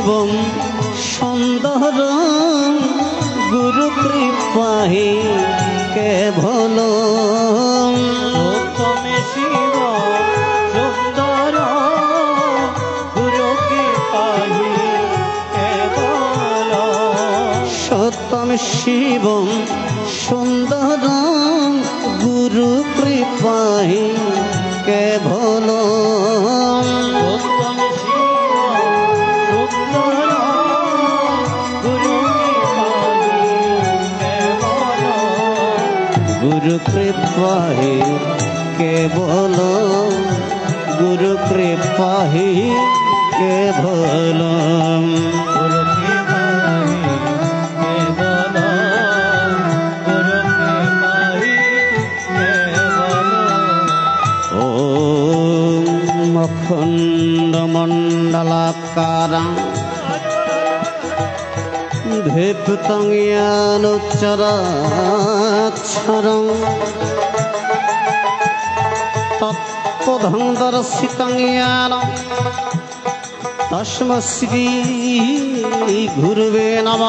শিবম সুন্দর গুরু কৃপাহি কেবল সত্যমে শিব সুন্দর গুরু কি সুন্দর কৃপাহি কেবল সত্যমে গুরু কৃপাহি কেবল গুরু কৃপাহি কেবল ধ্রীপ্তঙ্গিয়ানোচ্চরাক্ষরং তৎপদং দর্শিতঙ্গিয়ান গুরুবে নম।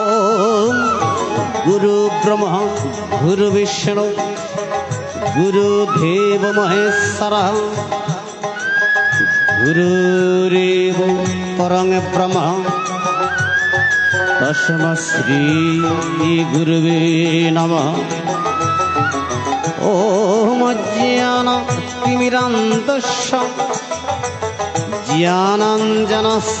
ও গুরু ব্রহ্ম গুরু বিষ্ণু গুরুদেব মহেশ্বর। গুরুরেব পরং ব্রহ্ম তসমশ্রী গুরুবে নম ওম অজ্ঞান তিমিরান্তস্য জ্ঞানাঞ্জনশলাকয়া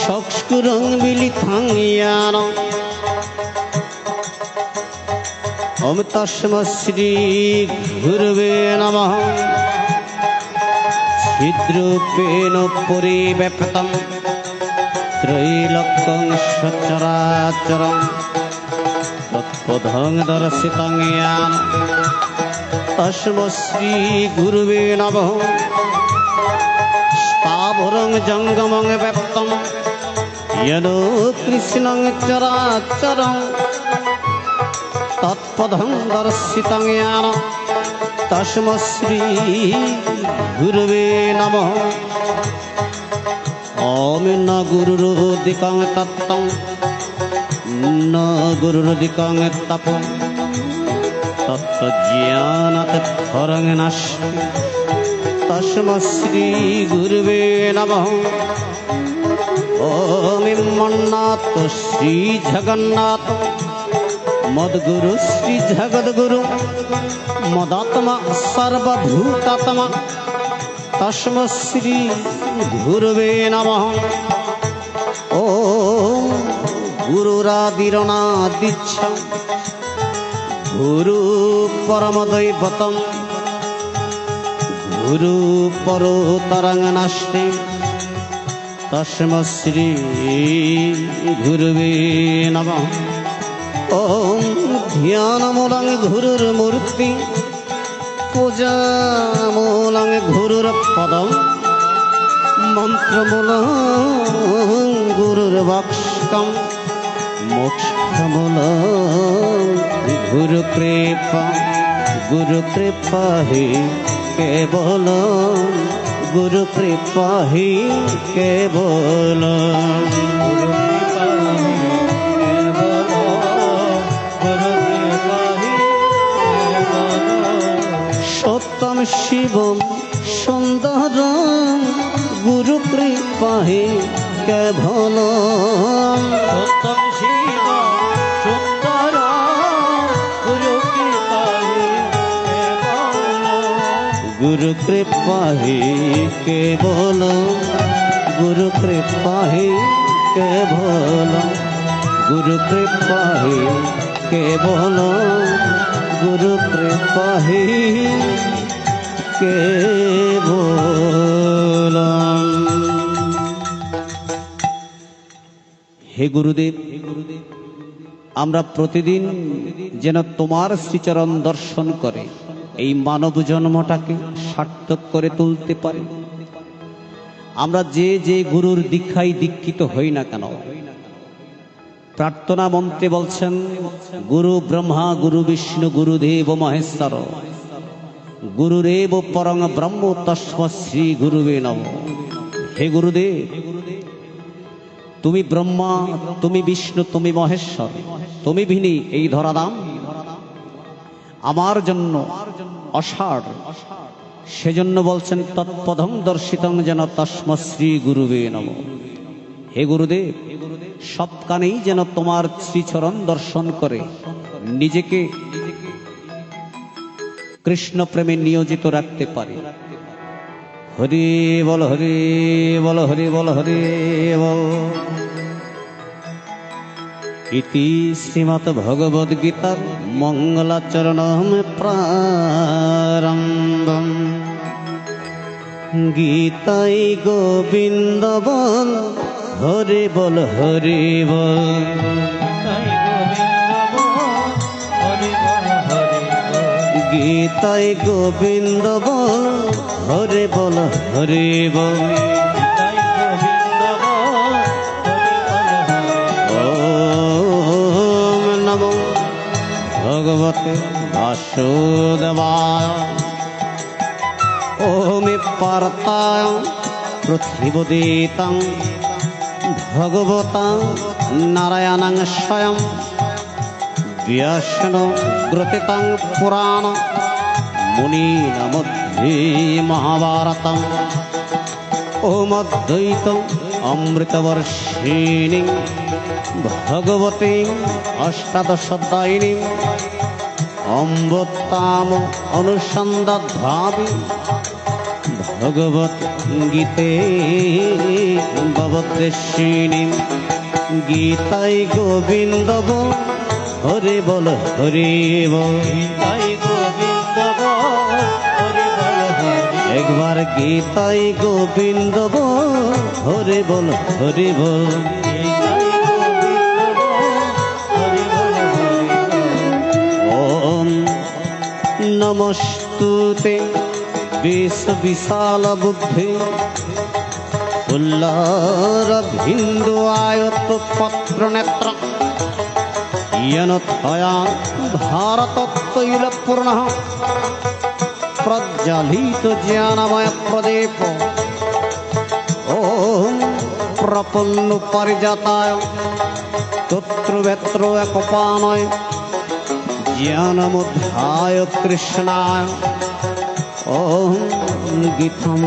সংস্কুরং মিলিথাং জ্ঞান অমিতস্ম শ্রী গুরুবে নমঃ गुरुवे नमः छिद्रूपेण परिव्याप्तं त्रैलोक्यं सचराचरं तत्पदं दर्शितं यान तस्म श्री गुरुवे नमः स्थावरं जङ्गमं व्याप्तं यनो कृष्णं चराचरम् तत्पदं दर्शितं यान তস্মশ্রী গুরুবে নম। ওম ন গুরুদিকং তত্ত্বং, ন গুরুদিকং তপ। তত্ত্বজ্ঞানাত ফরং নাস্তি তস্মশ্রী গুরুবে নম। ওম মন্নাথ শ্রী জগন্নাথ। मद्गुरु श्री जगद्गुरु मदात्मा सर्वभूतात्मा तस्म श्री गुरुवे नमः ॐ गुरुरादिरणादिच्छ गुरु परमदैवतं गुरु परोतरङ्गनास्ति तस्म श्री गुरुवे नमः ॐ ध्यानमूलं गुरुर्मूर्ति पूजामूलं गुरुर्पदं मन्त्रमूलं गुरुर्वाक्ष्कं मोक्षमूलं गुरुकृपा गुरुकृपा हि केवल गुरुकृपा हि केवल শিবম সুন্দর গুরু কৃপাহে কেবল সত্যম শিব সুন্দর গুরু কি পাহি কেবল গুরু কৃপাহে কেবল গুরু কৃপাহে কেবল গুরু কৃপাহে কেবল গুরু কৃপাহে কেবল হে গুরুদেব, আমরা প্রতিদিন যেন তোমার শ্রীচরণ দর্শন করে, এই মানব জন্মটাকে সার্থক করে তুলতে পারি। আমরা যে যে গুরুর দীক্ষায় দীক্ষিত হই না কেন, প্রার্থনা মন্ত্রে বলছেন, গুরু ব্রহ্মা, গুরু বিষ্ণু, গুরুদেব, মহেশ্বর গুরুরেব পরং ব্রহ্ম তস্ম শ্রী গুরুবে নম হে গুরুদেব তুমি ব্রহ্মা তুমি বিষ্ণু তুমি মহেশ্বর তুমি ভিনী এই ধরাদাম আমার জন্য অষাঢ় সেজন্য বলছেন তৎপদং দর্শিতং যেন তস্ম শ্রী গুরুবে নম হে গুরুদেব সব কানেই যেন তোমার শ্রীচরণ দর্শন করে নিজেকে কৃষ্ণ প্রেমে নিয়োজিত রাখতে পারে। হরি বল হরি বল হরি বল হরি বল। ইতি শ্রীমৎ ভগবদ গীতার মঙ্গলাচরণ প্রারম্ভম। গীতাই গোবিন্দ বল, হরি বল হরি বল। গীতাই গোবিন্দ বল, হরে বল হরে বল। নমো ভগবতে বাসুদেবায়। ওমে পার্তায় পৃথিবীতাং ভগবতাং নারায়ণাং স্বয়ং পুরাণ। মুনীনমধ্যে মহাভারতম। ওমদ্বৈত অমৃতবর্ষিণী। ভগবতী অষ্টাদশদায়িনী অম্বতাম অনুসন্ধাবি ভগবত গীতে ভবদ্দেশিনী গীতাই গোবিন্দ বল হরে বল হরে বল। একবার গীতাই গোবিন্দ বল হরে বল হরে বল। নমস্তুতে বিশ বিশাল বুদ্ধি। উল্লার ভিন্দু আয়ত পত্র নেত্র। তৈল পূর্ণ প্রজ্বলিত জ্ঞানময় প্রদীপ ওম প্রপন্ন পরিজাতায় জ্ঞানমুদ্ধায় কৃষ্ণায় ওম গীতম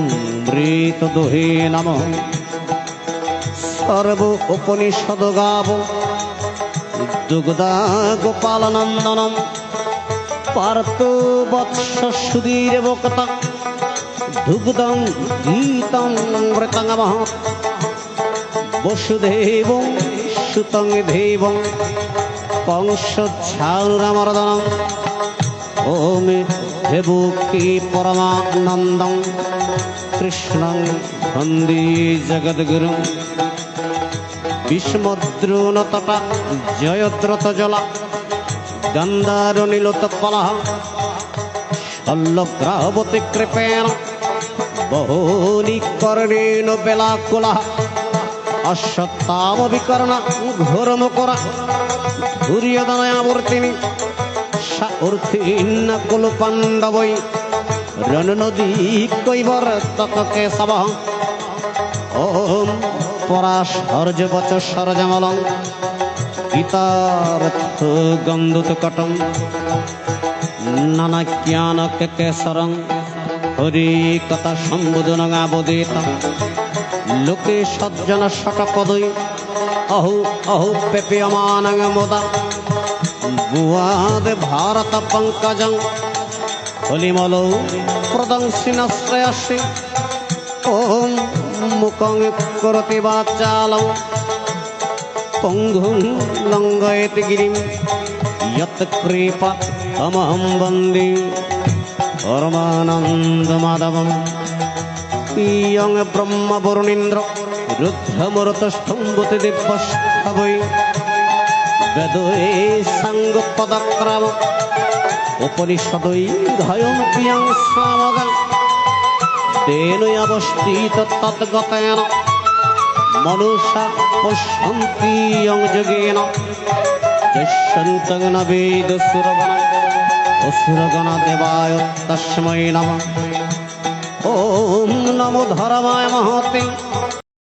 মৃত দোহে নম সর্ব উপনিষদ গাব দুগ্ধা গোপাল নন্দনম। পার্থ বৎস সুধীর বক্তা। দুগ্ধম গীতম মৃতঙ্গমহ বসুদেব সুতং দেবং। কংসচ্ছালুরামর্দনম ওমে দেবকী পরমানন্দম। কৃষ্ণং বন্দে জগদ্গুরু। বিষ্মদ্রোণতটা জয়দ্রত জলা গন্ধার নীলত কলহ শল্যগ্রাহবতী কৃপেণ বহূনি কর্ণেন বেলাকুলা অশ্বত্থাম বিকর্ণ ঘোরমকরা দুর্যোধনয়াবর্তিনি সা অর্থিন্ন কুল পাণ্ডবৈ রণনদী কৈবর ততকে সব ওম পরাশর্য বচ সরজমলং গীতার্থ গন্ধুত কটম নানা জ্ঞান কেকেশরং। হরি কথা সম্বোধন আবদিত লোকে সজ্জন শটপদৈ অহু অহু পেপীয়মান মোদা। ভুয়াদ ভারত পঙ্কজং। হলিমলৌ প্রদংশিনশ্রয়সি। মুখং করতে বাচালৌ পঙ্গুং লঙ্ঘয়ত গিরিম বন্দে পরমানন্দ ইয়ং ব্রহ্ম বরুণীন্দ্র রুদ্ধমরতস্তম্ভতে দিব্যস্তবৈ বেদয়ে পদক্রম উপনিষদৈ প্রিয়ং তেনয়াবস্থিত তদ্গতেন মনুষা পশ্যন্তি অংযোগেন দৃশ্যন্তং ন বেদ সুরগণ অসুরগণ দেবায় তস্মৈ নম ওম নমো ধর্মায় মহতে